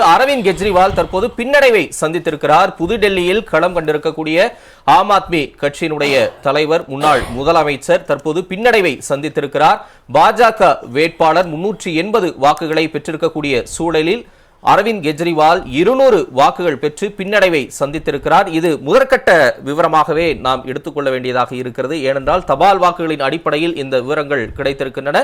அரவிந்த் கெஜ்ரிவால் தற்போது பின்னடைவை சந்தித்திருக்கிறார். புதுடெல்லியில் களம் கண்டிருக்கக்கூடிய ஆம் ஆத்மி கட்சியினுடைய தலைவர் முன்னாள் முதலமைச்சர் தற்போது பின்னடைவை சந்தித்திருக்கிறார். பாஜக வேட்பாளர் முன்னூற்றி எண்பது வாக்குகளை பெற்றிருக்கக்கூடிய சூழலில் அரவிந்த் கெஜ்ரிவால் இருநூறு வாக்குகள் பெற்று பின்னடைவை சந்தித்திருக்கிறார். இது முதற்கட்ட விவரமாகவே நாம் எடுத்துக்கொள்ள வேண்டியதாக இருக்கிறது. ஏனென்றால் தபால் வாக்குகளின் அடிப்படையில் இந்த விவரங்கள் கிடைத்திருக்கின்றன.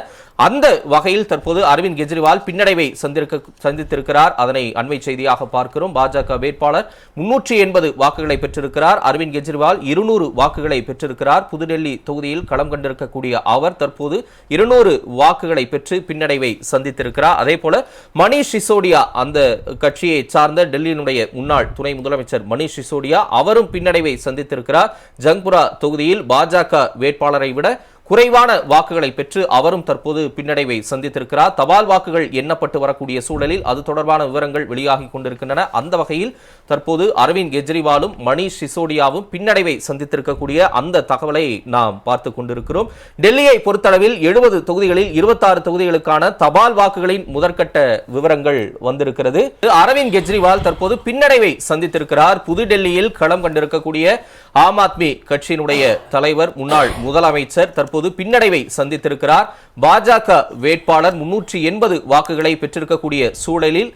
அந்த வகையில் தற்போது அரவிந்த் கெஜ்ரிவால் பின்னடைவை சந்திருக்க சந்தித்திருக்கிறார். அதனை அண்மை செய்தியாக பார்க்கிறோம். பாஜக வேட்பாளர் முன்னூற்றி எண்பது வாக்குகளை பெற்றிருக்கிறார். அரவிந்த் கெஜ்ரிவால் இருநூறு வாக்குகளை பெற்றிருக்கிறார். புதுடெல்லி தொகுதியில் களம் கண்டிருக்கக்கூடிய அவர் தற்போது இருநூறு வாக்குகளை பெற்று பின்னடைவை சந்தித்திருக்கிறார். அதே போல மணிஷ் சிசோடியா அந்த கட்சியை சார்ந்த டெல்லியினுடைய முன்னாள் துணை முதலமைச்சர் மணீஷ் சிசோடியா அவரும் பின்னடைவை சந்தித்திருக்கிறார். ஜங்புரா தொகுதியில் பாஜக வேட்பாளரை விட குறைவான வாக்குகளை பெற்று அவரும் தற்போது பின்னடைவை சந்தித்திருக்கிறார். தபால் வாக்குகள் எண்ணப்பட்டு வரக்கூடிய சூழலில் அது தொடர்பான விவரங்கள் வெளியாகி கொண்டிருக்கின்றன. அந்த வகையில் தற்போது அரவிந்த் கெஜ்ரிவாலும் மணீஷ் சிசோடியாவும் பின்னடைவை சந்தித்திருக்கக்கூடிய அந்த தகவலை நாம் பார்த்து கொண்டிருக்கிறோம். டெல்லியை பொறுத்தளவில் எழுபது தொகுதிகளில் இருபத்தாறு தொகுதிகளுக்கான தபால் வாக்குகளின் முதற்கட்ட விவரங்கள் வந்திருக்கிறது. அரவிந்த் கெஜ்ரிவால் தற்போது பின்னடைவை சந்தித்திருக்கிறார். புதுடெல்லியில் களம் கண்டிருக்கக்கூடிய ஆம் ஆத்மி கட்சியினுடைய தலைவர் முன்னாள் முதலமைச்சர் தற்போது தற்போது பின்னடைவை சந்தித்திருக்கிறார். பாஜக வேட்பாளர் முன்னூற்றி எண்பது வாக்குகளை பெற்றிருக்கக்கூடிய சூழலில்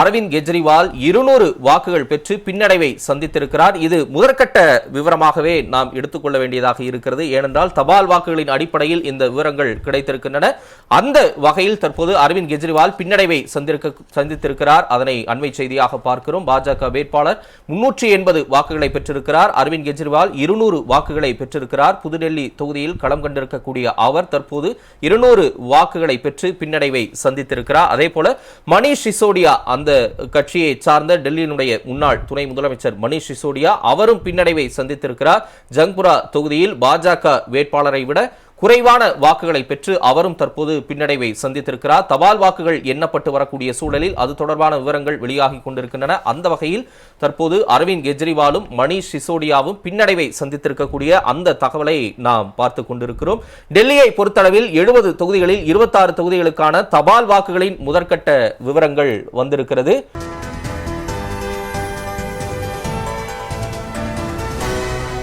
அரவிந்த் கெஜ்ரிவால் இருநூறு வாக்குகள் பெற்று பின்னடைவை சந்தித்திருக்கிறார். இது முதற்கட்ட விவரமாகவே நாம் எடுத்துக்கொள்ள வேண்டியதாக இருக்கிறது. ஏனென்றால் தபால் வாக்குகளின் அடிப்படையில் இந்த விவரங்கள் கிடைத்திருக்கின்றன. அந்த வகையில் தற்போது அரவிந்த் கெஜ்ரிவால் பின்னடைவை சந்திருக்க சந்தித்திருக்கிறார். அதனை அண்மை செய்தியாக பார்க்கிறோம். பாஜக வேட்பாளர் முன்னூற்றி எண்பது வாக்குகளை பெற்றிருக்கிறார். அரவிந்த் கெஜ்ரிவால் இருநூறு வாக்குகளை பெற்றிருக்கிறார். புதுடெல்லி தொகுதியில் களம் கண்டிருக்கக்கூடிய அவர் தற்போது இருநூறு வாக்குகளை பெற்று பின்னடைவை சந்தித்திருக்கிறார். அதே போல மணிஷ் சிசோடியா அந்த கட்சியை சார்ந்த டெல்லியினுடைய முன்னாள் துணை முதலமைச்சர் மணிஷ் சிசோடியா அவரும் பின்னடைவை சந்தித்திருக்கிறார். ஜங்புரா தொகுதியில் பாஜக வேட்பாளரை விட குறைவான வாக்குகளை பெற்று அவரும் தற்போது பின்னடைவை சந்தித்திருக்கிறார். தபால் வாக்குகள் எண்ணப்பட்டு வரக்கூடிய சூழலில் அது தொடர்பான விவரங்கள் வெளியாகி கொண்டிருக்கின்றன. அந்த வகையில் தற்போது அரவிந்த் கெஜ்ரிவாலும் மணீஷ் சிசோடியாவும் பின்னடைவை சந்தித்திருக்கக்கூடிய அந்த தகவலை நாம் பார்த்து கொண்டிருக்கிறோம். டெல்லியை பொறுத்தளவில் எழுபது தொகுதிகளில் இருபத்தாறு தொகுதிகளுக்கான தபால் வாக்குகளின் முதற்கட்ட விவரங்கள் வந்திருக்கிறது.